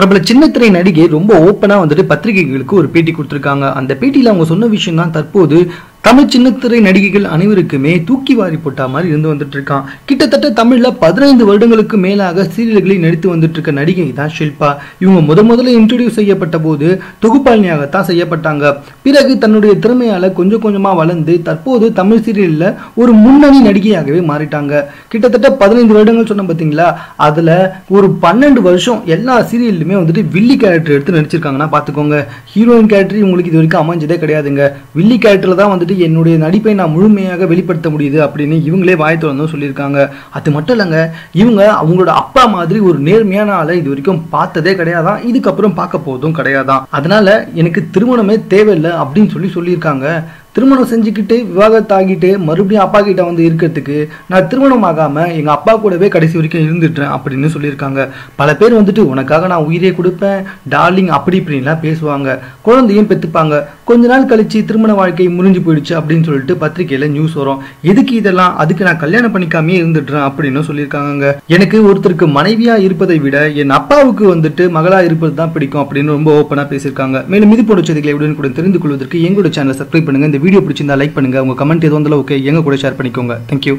பிரபல சின்னத்திரை நடிகை ரொம்ப ஓப்பனா வந்துட்டு பத்திரிகைகளுக்கு ஒரு பேட்டி கொடுத்திருக்காங்க. அந்த பேட்டியில் அவங்க சொன்ன விஷயம் தான் தற்போது தமிழ் சின்னத்திரை நடிகைகள் அனைவருக்குமே தூக்கி வாரி போட்டா மாதிரி இருந்து வந்துட்டு இருக்கான் கிட்டத்தட்ட தமிழ்ல பதினைந்து வருடங்களுக்கு மேலாக சீரியல்களில் நடித்து வந்துட்டு இருக்க நடிகை தான் ஷில்பா. இவங்க முத முதல்ல இன்ட்ரடியூஸ் செய்யப்பட்ட போது தொகுப்பாளினியாகத்தான் செய்யப்பட்டாங்க. பிறகு தன்னுடைய திறமையால கொஞ்சம் கொஞ்சமா வளர்ந்து தற்போது தமிழ் சீரியல்ல ஒரு முன்னணி நடிகையாகவே மாறிட்டாங்க. கிட்டத்தட்ட பதினைந்து வருடங்கள் சொன்ன பாத்தீங்களா? அதுல ஒரு பன்னெண்டு வருஷம் எல்லா சீரியல்லுமே வந்துட்டு வில்லி கேரக்டர் எடுத்து நடிச்சிருக்காங்கன்னா பாத்துக்கோங்க. ஹீரோயின் கேரக்டர் உங்களுக்கு இது வரைக்கும் அமைஞ்சதே கிடையாதுங்க. வில்லி கேரக்டர்ல தான் வந்துட்டு என்னுடைய நடிப்பை நான் முழுமையாக வெளிப்படுத்த முடியுது அப்படின்னு இவங்களே வாய் திறந்தும் சொல்லியிருக்காங்க. அது மட்டும் இல்லைங்க இவங்க அவங்களோட அப்பா மாதிரி ஒரு நேர்மையான ஆளை இது வரைக்கும் பார்த்ததே கிடையாதான். இதுக்கப்புறம் பார்க்க போதும் கிடையாதான். அதனால எனக்கு திருமணமே தேவையில்லை அப்படின்னு சொல்லி சொல்லியிருக்காங்க. திருமணம் செஞ்சுக்கிட்டு விவாகத்தாகிட்டு மறுபடியும் அப்பா கிட்ட வந்து இருக்கிறதுக்கு நான் திருமணம் ஆகாமல் எங்கள் அப்பா கூடவே கடைசி வரைக்கும் இருந்துட்டேன் அப்படின்னு சொல்லியிருக்காங்க. பல பேர் வந்துட்டு உனக்காக நான் உயிரே கொடுப்பேன் டார்லிங் அப்படி இப்படின்லாம் பேசுவாங்க. குழந்தையும் பெற்றுப்பாங்க கொஞ்ச நாள் கழிச்சு திருமண வாழ்க்கை முறிஞ்சு போயிடுச்சு அப்படின்னு சொல்லிட்டு பத்திரிகையில் நியூஸ் வரும். எதுக்கு இதெல்லாம்? அதுக்கு நான் கல்யாணம் பண்ணிக்காமே இருந்துடுறேன் அப்படின்னு சொல்லியிருக்காங்க எனக்கு ஒருத்தருக்கு மனைவியா இருப்பதை விட என் அப்பாவுக்கு வந்துட்டு மகளா இருப்பது தான் பிடிக்கும் அப்படின்னு ரொம்ப ஓப்பனாக பேசியிருக்காங்க. மேலும் இது போன்ற செய்திகளை உடனே கூட தெரிந்து கொள்வதற்கு எங்களோட சேனலை சப்ஸ்கிரைப் பண்ணுங்க. இந்த வீடியோ பிடிச்சிருந்தா லைக் பண்ணுங்க. உங்க கமெண்ட் எதுவும் ஓகே எங்க கூட ஷேர் பண்ணிக்கோங்க. தேங்க்யூ